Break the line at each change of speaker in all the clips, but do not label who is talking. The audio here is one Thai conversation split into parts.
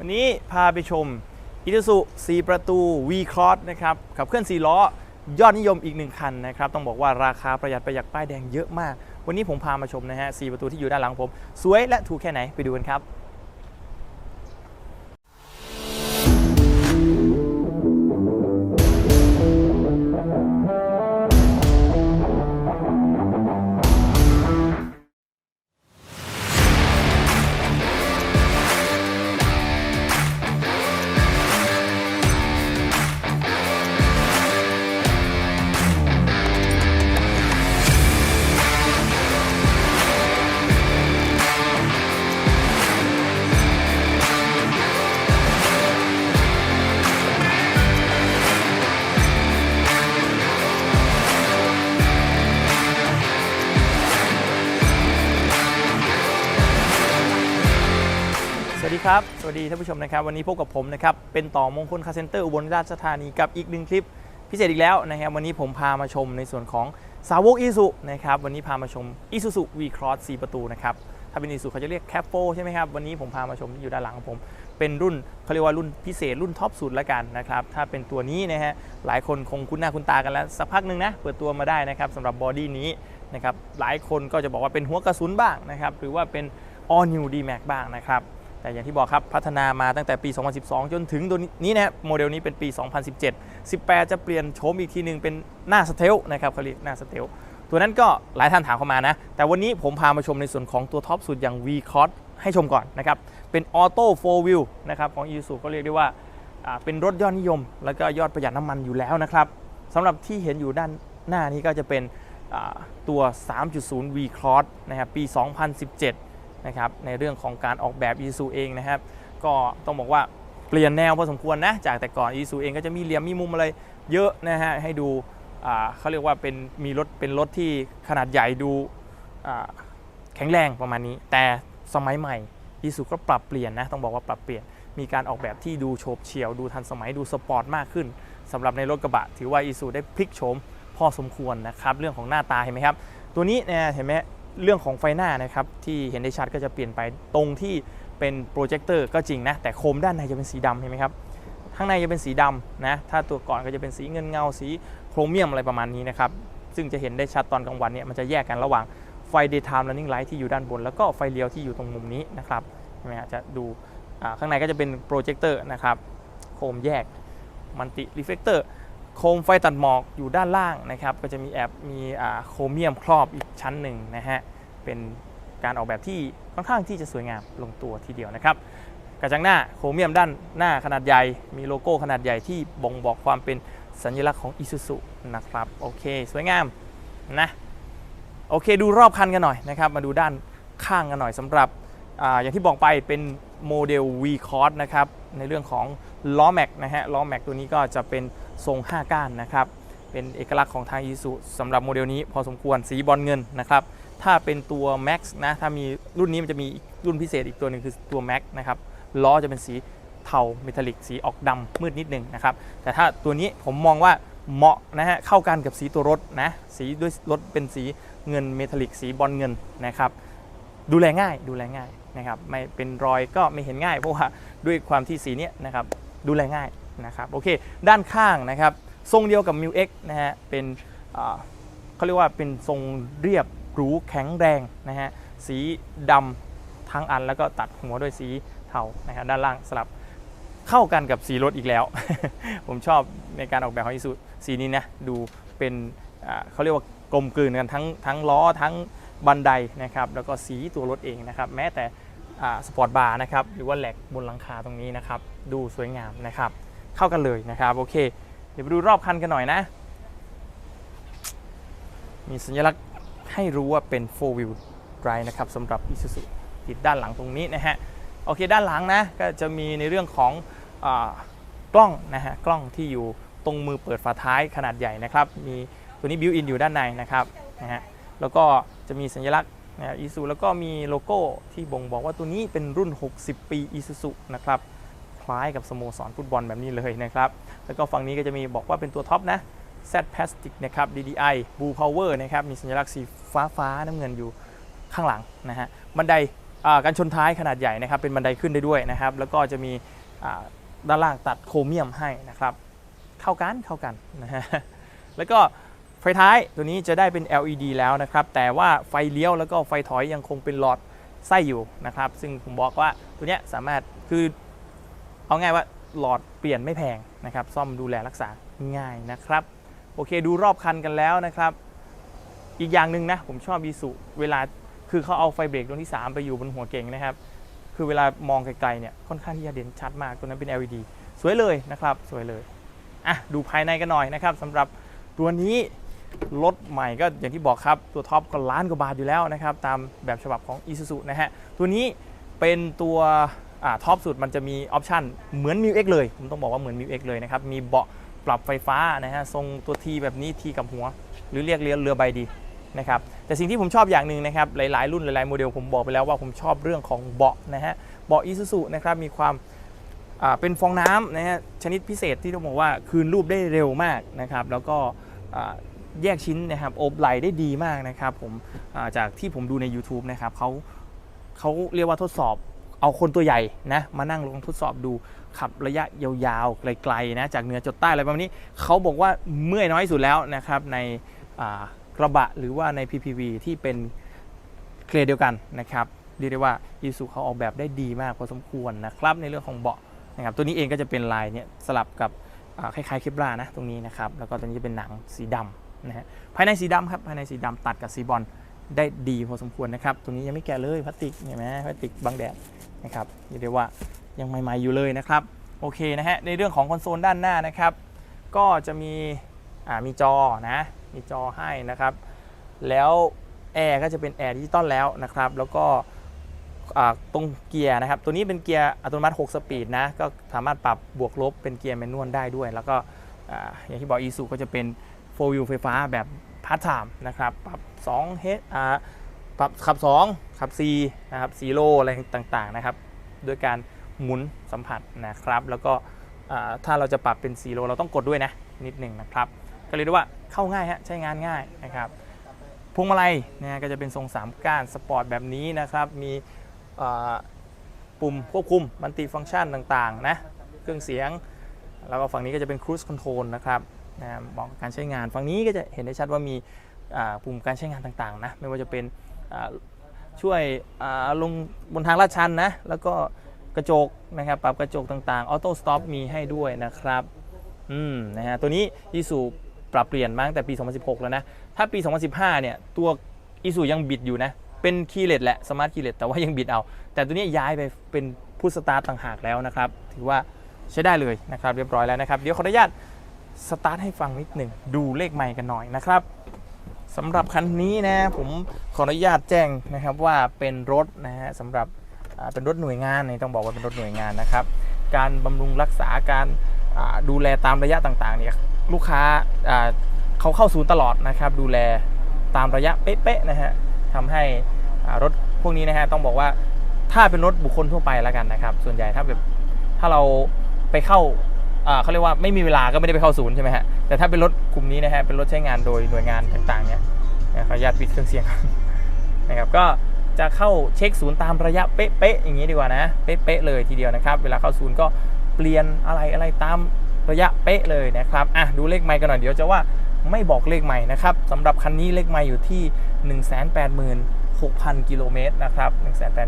วันนี้พาไปชม i s u z u 4ประตู V Cross นะครับขับเคลื่อน4ล้อยอดนิยมอีกหนึ่งคันนะครับต้องบอกว่าราคาประหยัดประหยัดป้ายแดงเยอะมาก วันนี้ผมพามาชมนะฮะ4ประตูที่อยู่ด้านหลังผม สวยและถูกแค่ไหนไปดูกันครับ ครับ สวัสดีท่านผู้ชมนะครับ วันนี้พบกับผมนะครับ เป็นต่อมงคลคาเซ็นเตอร์อุบลราชธานีกับอีกหนึ่งคลิปพิเศษอีกแล้วนะครับ วันนี้ผมพามาชมในส่วนของสาวกอีสุนะครับ วันนี้พามาชมอีซูซู V Cross 4ประตูนะครับ ถ้าเป็นอีซูเขาจะเรียกแคปโฟใช่ไหมครับ วันนี้ผมพามาชมที่อยู่ด้านหลังของผม เป็นรุ่นเขาเรียกว่ารุ่นพิเศษรุ่นท็อปสุดละกันนะครับ ถ้าเป็นตัวนี้นะฮะ หลายคนคงคุ้นหน้าคุ้นตากันแล้วสักพักหนึ่งนะ เปิดตัวมาได้นะครับสำหรับบอดี้นี้นะครับ หลายคนก็จะบอกว่าเป็นหัวกระสุนบ้างนะครับ หรือว่าเป็น All New D Max บ้างนะครับ แต่อย่างที่บอกครับพัฒนามาตั้งแต่ปี 2012 จนถึงตัวนี้นะครโมเดลนี้เป็นปี 2017 18 จะเปลี่ยนโฉมอีกทีหนึ่งเป็นหน้าสเตลนะครับเขาเรียกหน้าสเตลตัวนั้นก็หลายท่านถามเข้ามานะ แต่วันนี้ผมพามาชมในส่วนของตัวท็อปสุดอย่าง V Cross ให้ชมก่อนนะครับ เป็นออโต้4 Wheel นะครับของ Isuzu ก็เรียกได้ว่าเป็นรถยอดนิยม แล้วก็ยอดประหยัดน้ำมันอยู่แล้วนะครับสำหรับที่เห็นอยู่ด้านหน้านี้ก็จะเป็นตัว 3.0 V Cross นะครับปี 2017 นะครับในเรื่องของการออกแบบ i s u เองนะครับก็ต้องบอกว่าเปลี่ยนแนวพอสมควรนะจากแต่ก่อน i s u เองก็จะมีเหลี่ยมมีมุมอะไรเยอะนะฮะให้ดูเขาเรียกว่าเป็นมีรถเป็นรถที่ขนาดใหญ่ดูแข็งแรงประมาณนี้ แต่สมัยใหม่ i s u ก็ปรับเปลี่ยนนะต้องบอกว่าปรับเปลี่ยนมีการออกแบบที่ดูโฉบเฉี่ยวดูทันสมัยดูสปอร์ตมากขึ้นสำหรับในรถกระบะ ถือว่า i s u ได้พลิกโฉมพอสมควรนะครับ เรื่องของหน้าตาเห็นไหมครับ ตัวนี้เนี่ยเห็นไหม เรื่องของไฟหน้านะครับที่เห็นได้ชัดก็จะเปลี่ยนไปตรงที่เป็นโปรเจคเตอร์ก็จริงนะแต่โคมด้านในจะเป็นสีดำเห็นไหมครับข้างในจะเป็นสีดำนะถ้าตัวก่อนก็จะเป็นสีเงินเงาสีโครเมียมอะไรประมาณนี้นะครับซึ่งจะเห็นได้ชัดตอนกลางวันเนี่ยมันจะแยกกันระหว่างไฟ daytime running light ที่อยู่ด้านบน แล้วก็ไฟเลี้ยวที่อยู่ตรงมุมนี้นะครับใช่ไหมฮะจะดูข้างในก็จะเป็นโปรเจคเตอร์นะครับโคมแยกมันติรีเฟกเตอร์ โคมไฟตัดหมอกอยู่ด้านล่างนะครับ ก็จะมีแอบมีโครเมียมครอบอีกชั้นหนึ่งนะฮะ เป็นการออกแบบที่ค่อนข้างที่จะสวยงามลงตัวทีเดียวนะครับ กระจังหน้าโครเมียมด้านหน้าขนาดใหญ่ มีโลโก้ขนาดใหญ่ที่บ่งบอกความเป็นสัญลักษณ์ของ Isuzu นะครับ โอเค สวยงามนะ โอเค ดูรอบคันกันหน่อยนะครับ มาดูด้านข้างกันหน่อยสำหรับออย่างที่บอกไปเป็นโมเดล V Cross นะครับ ในเรื่องของล้อแม็กนะฮะ ล้อแม็กตัวนี้ก็จะเป็น ทรง 5 ก้านนะครับ เป็นเอกลักษณ์ของทาง Isuzu สำหรับโมเดลนี้พอสมควรสีบอลเงินนะครับ ถ้าเป็นตัว Max นะถ้ามีรุ่นนี้มันจะมีรุ่นพิเศษอีกตัวหนึ่งคือตัว Max นะครับล้อจะเป็นสีเทาเมทัลลิกสีออกดำมืดนิดนึงนะครับ แต่ถ้าตัวนี้ผมมองว่าเหมาะนะฮะเข้ากันกับสีตัวรถนะสีด้วยรถเป็นสีเงินเมทัลลิกสีบอลเงินนะครับดูแลง่ายดูแลง่ายนะครับไม่เป็นรอยก็ไม่เห็นง่าย เพราะว่าด้วยความที่สีเนี้ยนะครับดูแลง่าย นะครับโอเคด้านข้างนะครับทรงเดียวกับ m ิ X นะฮะเป็นเขาเรียกว่าเป็นทรงเรียบหรูแข็งแรงนะฮะสีดำทั้งอันแล้วก็ตัดหัวด้วยสีเทานะครับด้านล่างสลับเข้ากันกับสีรถอีกแล้ว ผมชอบในการออกแบบของอิสุสีนี้นะดูเป็นเขาเรียกว่ากลมกลืนกันทั้งทั้งล้อทั้งบันไดนะครับแล้วก็สีตัวรถเองนะครับแม้แต่สปอร์ตบาร์นะครับหรือว่าแหลกบนหลังคาตรงนี้นะครับดูสวยงามนะครับ เข้ากันเลยนะครับโอเค เดี๋ยวไปดูรอบคันกันหน่อยนะ มีสัญลักษณ์ให้รู้ว่าเป็น4 wheel drive นะครับสำหรับ Isuzu ติดด้านหลังตรงนี้นะฮะโอเคด้านหลังนะก็จะมีในเรื่องของอกล้องนะฮะกล้องที่อยู่ตรงมือเปิดฝาท้ายขนาดใหญ่นะครับ มีตัวนี้ built in อยู่ด้านในนะครับนะฮะแล้วก็จะมีสัญลักษณ์นะอีซูแล้วก็มีโลโก้ที่บ่งบอกว่าตัวนี้เป็นรุ่น 60 ปี Isuzu นะครับ ล้ายกับสโมสรฟุตบอลแบบนี้เลยนะครับ แล้วก็ฝั่งนี้ก็จะมีบอกว่าเป็นตัวท็อปนะ Z Plastic นะครับ DDI Blue Power นะครับ มีสัญลักษณ์สีฟ้าฟ้าๆน้ำเงินอยู่ข้างหลังนะฮะ บันไดการชนท้ายขนาดใหญ่นะครับ เป็นบันไดขึ้นได้ด้วยนะครับ แล้วก็จะมีด้านล่างตัดโครเมียมให้นะครับ เข้ากันเข้ากันนะฮะ แล้วก็ไฟท้ายตัวนี้จะได้เป็น LED แล้วนะครับ แต่ว่าไฟเลี้ยวแล้วก็ไฟถอยยังคงเป็นหลอดไส้อยู่นะครับ ซึ่งผมบอกว่าตัวนี้สามารถคือ เอาง่ายว่าหลอดเปลี่ยนไม่แพงนะครับ ซ่อมดูแลรักษาง่ายนะครับ โอเคดูรอบคันกันแล้วนะครับ อีกอย่างหนึ่งนะ ผมชอบบีสุเวลาคือเขาเอาไฟเบรกดวงที่ 3 ไปอยู่บนหัวเก่งนะครับ คือเวลามองไกลๆเนี่ยค่อนข้างที่จะเด่นชัดมากตัวนั้นเป็น LED สวยเลยนะครับ สวยเลยอะดูภายในกันหน่อยนะครับสำหรับตัวนี้รถใหม่ก็อย่างที่บอกครับ ตัวท็อปก็ล้านกว่าบาทอยู่แล้วนะครับ ตามแบบฉบับของ Isuzu นะฮะ ตัวนี้เป็นตัว ท็อปสุดมันจะมีออปชันเหมือน m ิว X เลยผมต้องบอกว่าเหมือน m ิว X เลยนะครับ มีเบาะปรับไฟฟ้านะฮะทรงตัวทีแบบนี้ทีกับหัว หรือเรียกเรือเรือใบดีนะครับแต่สิ่งที่ผมชอบอย่างหนึ่งนะครับหลาย ๆ รุ่นหลาย ๆ โมเดลผมบอกไปแล้วว่าผมชอบเรื่องของเบาะนะฮะเบาะ Isuzu นะครับมีความเป็นฟองน้ำนะฮะชนิดพิเศษที่ต้องบอกว่าคืนรูปได้เร็วมากนะครับแล้วก็แยกชิ้นนะครับโอบไหลได้ดีมากนะครับผมจากที่ผมดูใน YouTube นะครับเขาเขาเรียกว่าทดสอบ เอาคนตัวใหญ่นะมานั่งลงทดสอบดูขับระยะยาวๆไกลๆนะจากเหนือจดใต้อะไรประมาณนี้เขาบอกว่าเมื่อยน้อยสุดแล้วนะครับในกระบะหรือว่าใน PPV ที่เป็นเคลเดียวกันนะครับเรียกได้ว่าอีซูเขาออกแบบได้ดีมากพอสมควรนะครับในเรื่องของเบาะนะครับตัวนี้เองก็จะเป็นลายเนี่ยสลับกับคล้ายๆเคปลานะตรงนี้นะครับแล้วก็ตัวนี้จะเป็นหนังสีดำนะฮะภายในสีดำครับภายในสีดำตัดกับสีบอล ได้ดีพอสมควรนะครับ ตัวนี้ยังไม่แก่เลยพลาสติกเห็นไหมพลาสติกบังแดดนะครับเรียกได้ว่ายังใหม่ๆอยู่เลยนะครับ โอเคนะฮะ ในเรื่องของคอนโซลด้านหน้านะครับ ก็จะมีอ่ามีจอนะ มีจอให้นะครับ แล้วแอร์ก็จะเป็นแอร์ดิจิตอลแล้วนะครับ แล้วก็ตรงเกียร์นะครับ ตัวนี้เป็นเกียร์อัตโนมัติ 6 สปีดนะ ก็สามารถปรับบวกลบเป็นเกียร์แมนนวลได้ด้วย แล้วก็ออย่างที่บอกอีซูก็จะเป็น4 wheel ไฟฟ้าแบบ พาร์ทไทม์นะครับ ปรับ2 h อ่าปรับขับ 2 ขับ 4 นะครับ4โลอะไรต่างๆนะครับโดยการหมุนสัมผัสนะครับ แล้วก็ถ้าเราจะปรับเป็น4โลเราต้องกดด้วยนะ นิดหนึ่งนะครับ ก็เรียกว่าเข้าง่ายฮะใช้งานง่ายนะครับพวงมาลัยนะฮะก็จะเป็นทรง 3 ก้านสปอร์ตแบบนี้นะครับ มีปุ่มควบคุมมัลติฟังก์ชันต่างๆนะเครื่องเสียง แล้วก็ฝั่งนี้ก็จะเป็น Cruise Control นะครับ นะบอกการใช้งานฝั่งนี้ก็จะเห็นได้ชัดว่ามีปุ่มการใช้งานต่างๆนะไม่ว่าจะเป็นช่วยลงบนทางลาดชันนะแล้วก็กระจกนะครับปรับกระจกต่างๆออโต้สต็อปมีให้ด้วยนะครับอืมนะฮะตัวนี้ยีสูปรับเปลี่ยนมาตั้งแต่ปี 2016 แล้วนะ ถ้าปี 2015 เนี่ย ตัวอีซูยังบิดอยู่นะ เป็นคีย์เลสแหละ สมาร์ทคีย์เลสแต่ว่ายังบิดเอา แต่ตัวนี้ย้ายไปเป็นพุทสตาร์ต่างหากแล้วนะครับ ถือว่าใช้ได้เลยนะครับ เรียบร้อยแล้วนะครับ เดี๋ยวขออนุญาต สตาร์ทให้ฟังนิดหนึ่งดูเลขใหม่กันหน่อยนะครับสำหรับคันนี้นะผมขออนุญาตแจ้งนะครับว่าเป็นรถนะฮะสำหรับเป็นรถหน่วยงานนี่ต้องบอกว่าเป็นรถหน่วยงานนะครับ การบำรุงรักษาการดูแลตามระยะต่างๆเนี่ยลูกค้าเขาเข้าศูนย์ตลอดนะครับ ดูแลตามระยะเป๊ะๆนะฮะทำให้รถพวกนี้นะฮะต้องบอกว่าถ้าเป็นรถบุคคลทั่วไปแล้วกันนะครับ ส่วนใหญ่ถ้าแบบถ้าเราไปเข้า เขาเรียกว่าไม่มีเวลาก็ไม่ได้ไปเข้าศูนย์ใช่ไหมฮะแต่ถ้าเป็นรถกลุ่มนี้นะฮะเป็นรถใช้งานโดยหน่วยงานต่างๆเนี่ยนะขออนุญาตปิดเครื่องเสียงนะครับก็จะเข้าเช็คศูนย์ตามระยะเป๊ะๆอย่างนี้ดีกว่านะเป๊ะๆเลยทีเดียวนะครับ เวลาเข้าศูนย์ก็เปลี่ยนอะไรอะไรตามระยะเป๊ะเลยนะครับอะดูเลขไมค์กันหน่อยเดี๋ยวจะว่าไม่บอกเลขใหม่นะครับสำหรับคันนี้เลขใหม่อยู่ที่ 186,000 กิโลเมตรนะครับ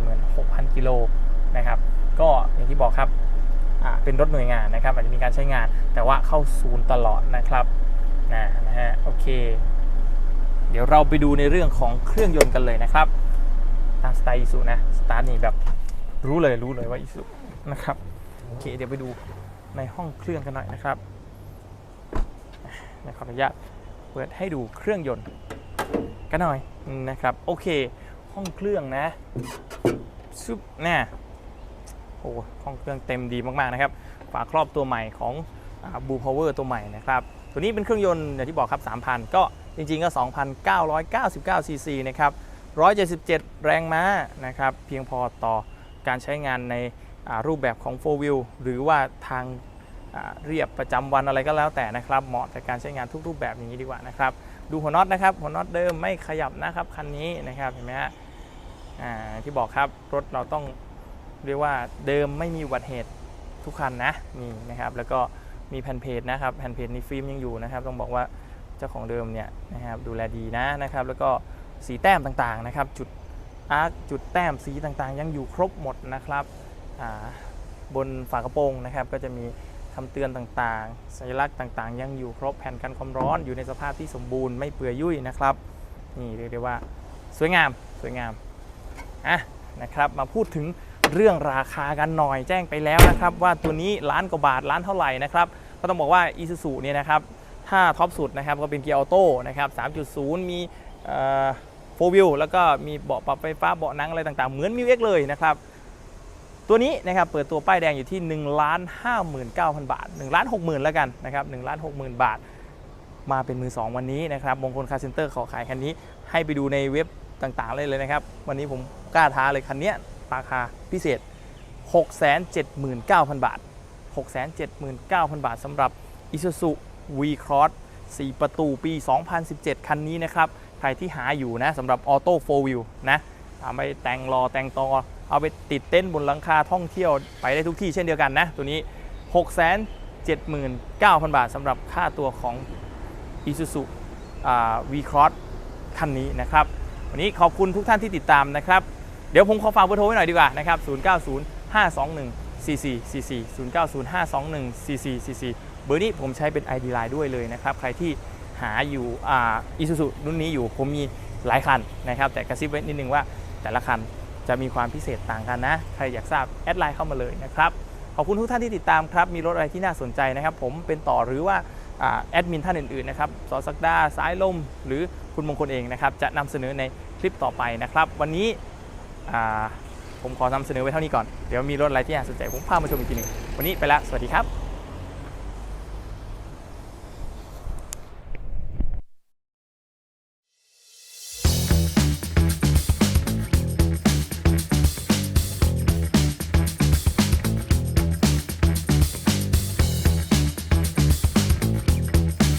186,000 กิโลนะครับ ก็อย่างที่บอกครับ เป็นรถหน่วยงานนะครับอาจจะมีการใช้งาน แต่ว่าเข้าศูนย์ตลอดนะครับนะนะฮะโอเค เดี๋ยวเราไปดูในเรื่องของเครื่องยนต์กันเลยนะครับตามสไตล์อีซูนะสตาร์ทนี่แบบรู้เลยรู้เลยว่าอีซูนะครับโอเค เดี๋ยวไปดูในห้องเครื่องกันหน่อยนะครับนะขออนุญาตเปิดให้ดูเครื่องยนต์กันหน่อยนะครับ โอเค ห้องเครื่องนะซุปแน่ โอ้ห้องเครื่องเต็มดีมากๆนะครับฝาครอบตัวใหม่ของบูพาวเวอร์ตัวใหม่นะครับตัวนี้เป็นเครื่องยนต์อย่างที่บอกครับ 3,000 ก็จริงๆ ก็ 2,999 ซีซีนะครับ 177 แรงม้านะครับเพียงพอต่อการใช้งานในรูปแบบของ 4 wheel หรือว่าทางเรียบประจำวันอะไรก็แล้วแต่นะครับ เหมาะกับการใช้งานทุกรูปแบบอย่างนี้ดีกว่านะครับ ดูหัวน็อตนะครับ หัวน็อตเดิมไม่ขยับนะครับคันนี้นะครับเห็นไหมฮะที่บอกครับรถเราต้อง เรียกว่าเดิมไม่มีอุบัติเหตุทุกคันนะนี่นะครับแล้วก็มีแผ่นเพจนะครับแผ่นเพจนี้ฟิล์มยังอยู่นะครับต้องบอกว่าเจ้าของเดิมเนี่ยนะครับดูแลดีนะนะครับแล้วก็สีแต้มต่างๆนะครับจุดอาร์คจุดแต้มสีต่างๆ ยังอยู่ครบหมดนะครับบนฝากระโปรงนะครับก็จะมีคำเตือนต่างๆ สัญลักษณ์ต่างๆ ยังอยู่ครบแผ่นกันความร้อนอยู่ในสภาพที่สมบูรณ์ไม่เปื่อยยุ่ยนะครับนี่เรียกได้ว่าสวยงามสวยงามอะนะครับมาพูดถึง เรื่องราคากันหน่อยแจ้งไปแล้วนะครับว่าตัวนี้ล้านกว่าบาทล้านเท่าไหร่นะครับก็ต้องบอกว่า i s u z u เนี่ยนะครับถ้าท็อปสุดนะครับก็เป็นเกียร์ออโต้นะครับ 3.0 มีโฟวิลแล้วก็มีเบาะปรับไฟฟ้าเบาะนั่งอะไรต่างๆ เหมือนมิวเอ็กเลยนะครับ ตัวนี้นะครับเปิดตัวป้ายแดงอยู่ที่1ล้าน59,000บาท1ล้าน60,000แล้วกันนะครับ1ล้าน60,000บาท มาเป็นมือ 2 วันนี้นะครับมงคลคาร์เซ็นเตอร์ขอขายคันนี้ให้ไปดูในเว็บต่างๆเลยเลยนะครับ วันนี้ผมกล้าท้าเลยคันนี้ ราคาพิเศษ 679,000 บาท 679,000 บาทสำหรับ Isuzu V-Cross 4 ประตูปี 2017 คันนี้นะครับ ใครที่หาอยู่นะสำหรับ Auto 4 Wheel นะเอาไปแต่งรอแต่งตอเอาไปติดเต้นบนหลังคาท่องเที่ยวไปได้ทุกที่เช่นเดียวกันนะ ตัวนี้ 679,000 บาทสำหรับค่าตัวของ Isuzu V-Cross คันนี้นะครับ วันนี้ขอบคุณทุกท่านที่ติดตามนะครับ เดี๋ยวผมขอฝากเบอร์โทรไว้หน่อยดีกว่านะครับ 090 521 4444 090 521 4444 เบอร์นี้ผมใช้เป็น ID Line ด้วยเลยนะครับ ใครที่หาอยู่อ่า Isuzu รุ่นนี้อยู่ผมมีหลายคันนะครับ แต่กระซิบไว้นิดนึงว่าแต่ละคันจะมีความพิเศษต่างกันนะ ใครอยากทราบแอดไลน์เข้ามาเลยนะครับ ขอบคุณทุกท่านที่ติดตามครับ มีรถอะไรที่น่าสนใจนะครับ ผมเป็นต่อหรือว่าอแอดมินท่านอื่นๆนะครับสอสักดาสายลม หรือคุณมงคลเองนะครับ จะนำเสนอในคลิปต่อไปนะครับ วันนี้ ผมขอนำเสนอไว้เท่านี้ก่อน เดี๋ยวมีรถอะไรที่น่าสนใจผมพามาชมอีกทีหนึ่งวันนี้ไปแล้วสวัสดีครับ